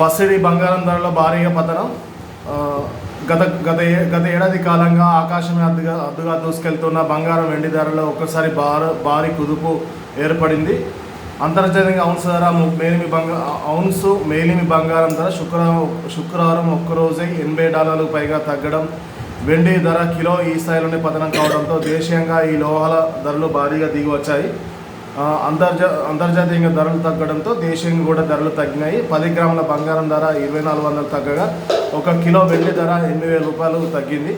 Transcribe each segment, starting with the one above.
పసిడి బంగారం ధరలో భారీగా పతనం. గత గత గత ఏడాది కాలంగా ఆకాశమే అద్దుగా అద్దుగా దూసుకెళ్తున్న బంగారం వెండి ధరలో ఒక్కసారి భార భారీ కుదుపు ఏర్పడింది. అంతర్జాతీయంగా ఔన్స్ ధర మేలిమి బంగా ఔన్స్ మేలిమి బంగారం ధర శుక్రవారం శుక్రవారం ఒక్కరోజే ఎనభై డాలర్లకు పైగా తగ్గడం. వెండి ధర కిలో ఈ స్థాయిలోనే పతనం కావడంతో దేశీయంగా ఈ లోహాల ధరలు భారీగా దిగి వచ్చాయి. అంతర్జా అంతర్జాతీయంగా ధరలు తగ్గడంతో దేశీయంగా కూడా ధరలు తగ్గినాయి. పది గ్రాముల బంగారం ధర ఇరవై నాలుగు వందలు తగ్గగా ఒక కిలో వెండి ధర ఎనిమిది వేల రూపాయలు తగ్గింది.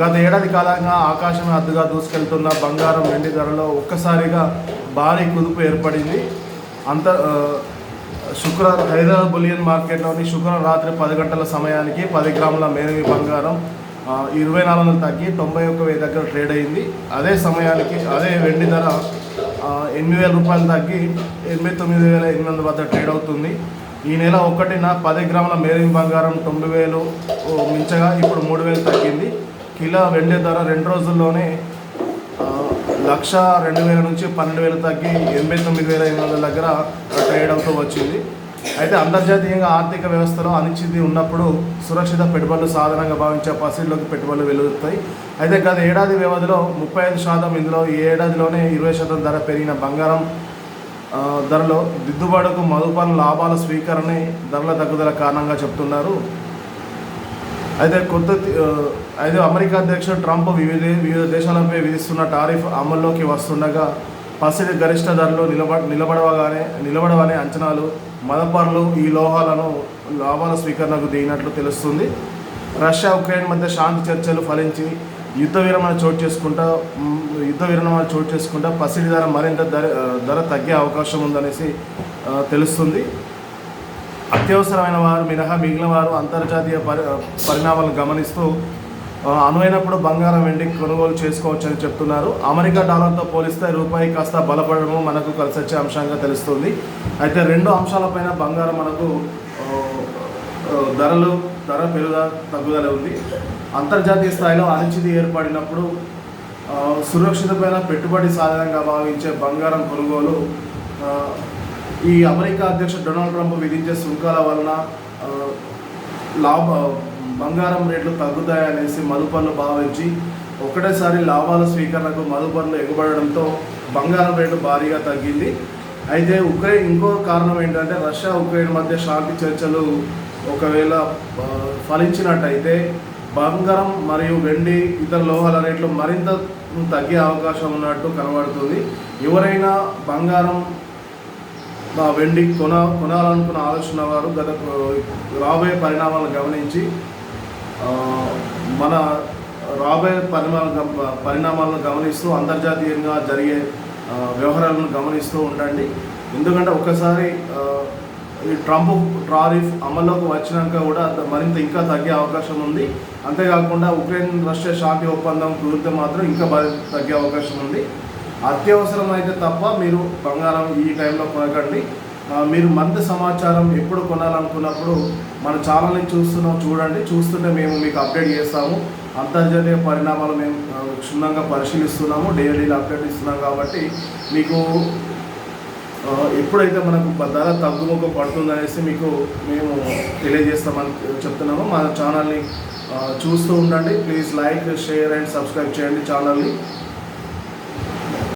గత ఏడాది కాలంగా ఆకాశం అద్దుగా దూసుకెళ్తున్న బంగారం వెండి ధరలో ఒక్కసారిగా భారీ కుదుపు ఏర్పడింది. అంత శుక్ర శుక్రవారం హైదరాబాద్ బులియన్ మార్కెట్లోని శుక్రవారం రాత్రి పది గంటల సమయానికి పది గ్రాముల మేనవి బంగారం ఇరవై నాలుగు వందలు తగ్గి తొంభై ఒక్క వెయ్యి దగ్గర ట్రేడ్ అయింది. అదే సమయానికి అదే వెండి ధర ఎనిమిది వేల రూపాయలు తగ్గి ఎనభై తొమ్మిది వేల ఎనిమిది వందల వద్ద ట్రేడ్ అవుతుంది. ఈ నెల ఒకటిన పది గ్రాముల మేలిమి బంగారం తొమ్మిది వేలు మించగా ఇప్పుడు మూడు వేలు తగ్గింది. కిలో వెండి ధర రెండు రోజుల్లోనే లక్ష రెండు వేల నుంచి పన్నెండు వేలు తగ్గి ఎనభై తొమ్మిది వేల ఎనిమిది వందల దగ్గర ట్రేడ్ అవుతూ వచ్చింది. అయితే అంతర్జాతీయంగా ఆర్థిక వ్యవస్థలో అనిశ్చితి ఉన్నప్పుడు సురక్షిత పెట్టుబడులు సాధనంగా భావించే పసిడ్లోకి పెట్టుబడులు వెలుగుతాయి. అయితే గత ఏడాది వ్యవధిలో ముప్పై ఐదు శాతం ఇందులో ఈ ఏడాదిలోనే ఇరవై శాతం ధర పెరిగిన బంగారం ధరలో దిద్దుబాటుకు మదుపాను లాభాల స్వీకరణ ధరల తగ్గుదల కారణంగా చెప్తున్నారు. అయితే కొత్త అయితే అమెరికా అధ్యక్షుడు ట్రంప్ వివిధ వివిధ దేశాలపై విధిస్తున్న టారిఫ్ అమల్లోకి వస్తుండగా పసిడి గరిష్ట ధరలు నిలబ నిలబడవగానే నిలబడవనే అంచనాలు మదపర్లు ఈ లోహాలను లాభాల స్వీకరణకు దిగినట్లు తెలుస్తుంది. రష్యా ఉక్రెయిన్ మధ్య శాంతి చర్చలు ఫలించి యుద్ధ విరమణ చోటు చేసుకుంటా యుద్ధ విరమణ చోటు చేసుకుంటా పసిడి ధర మరింత ధర ధర తగ్గే అవకాశం ఉందనేసి తెలుస్తుంది. అత్యవసరమైన వారు మినహా మిగిలిన వారు అంతర్జాతీయ పరి పరిణామాలను గమనిస్తూ అనువైనప్పుడు బంగారం వెండి కొనుగోలు చేసుకోవచ్చని చెప్తున్నారు. అమెరికా డాలర్తో పోలిస్తే రూపాయి కాస్త బలపడము మనకు కలిసి వచ్చే అంశంగా తెలుస్తుంది. అయితే రెండు అంశాలపైన బంగారం మనకు ధరలు ధర పెరుగుదల తగ్గుదల ఉంది. అంతర్జాతీయ స్థాయిలో అనిశ్చితి ఏర్పడినప్పుడు సురక్షితమైన పెట్టుబడి సాధనంగా భావించే బంగారం కొనుగోలు ఈ అమెరికా అధ్యక్షుడు డొనాల్డ్ ట్రంప్ విధించే సుంకాల వలన లాభ బంగారం రేట్లు తగ్గుతాయనేసి మదుపర్లు భావించి ఒకటేసారి లాభాల స్వీకరణకు మదుపర్లు ఎగబడడంతో బంగారం రేటు భారీగా తగ్గింది. అయితే ఉక్రెయిన్ ఇంకో కారణం ఏంటంటే రష్యా ఉక్రెయిన్ మధ్య శాంతి చర్చలు ఒకవేళ ఫలించినట్టయితే బంగారం మరియు వెండి ఇతర లోహాల రేట్లు మరింత తగ్గే అవకాశం ఉన్నట్టు కనబడుతుంది. ఎవరైనా బంగారం వెండి కొన కొనాలనుకున్న ఆలోచన వారు గత రాబోయే పరిణామాలను గమనించి మన రాబోయే పరిణామాలు పరిణామాలను గమనిస్తూ అంతర్జాతీయంగా జరిగే వ్యవహారాలను గమనిస్తూ ఉండండి. ఎందుకంటే ఒకసారి ఈ ట్రంప్ టారిఫ్ అమల్లోకి వచ్చినాక కూడా మరింత ఇంకా తగ్గే అవకాశం ఉంది. అంతేకాకుండా ఉక్రెయిన్ రష్యా శాంతి ఒప్పందం కుదిరితే మాత్రం ఇంకా తగ్గే అవకాశం ఉంది. అత్యవసరం అయితే తప్ప మీరు బంగారం ఈ టైంలో కొనకండి. మీరు మంద సమాచారం ఎప్పుడు కొనాలనుకున్నప్పుడు మన ఛానల్ని చూస్తున్నాం చూడండి. చూస్తుంటే మేము మీకు అప్డేట్ చేస్తాము. అంతర్జాతీయ పరిణామాలు మేము క్షుణ్ణంగా పరిశీలిస్తున్నాము. డైలీ అప్డేట్ ఇస్తున్నాం కాబట్టి మీకు ఎప్పుడైతే మనకు ధర తగ్గుముఖ పడుతుందనేసి మీకు మేము తెలియజేస్తామని చెప్తున్నాము. మన ఛానల్ని చూస్తూ ఉండండి. Please like share and subscribe చేయండి ఛానల్ని.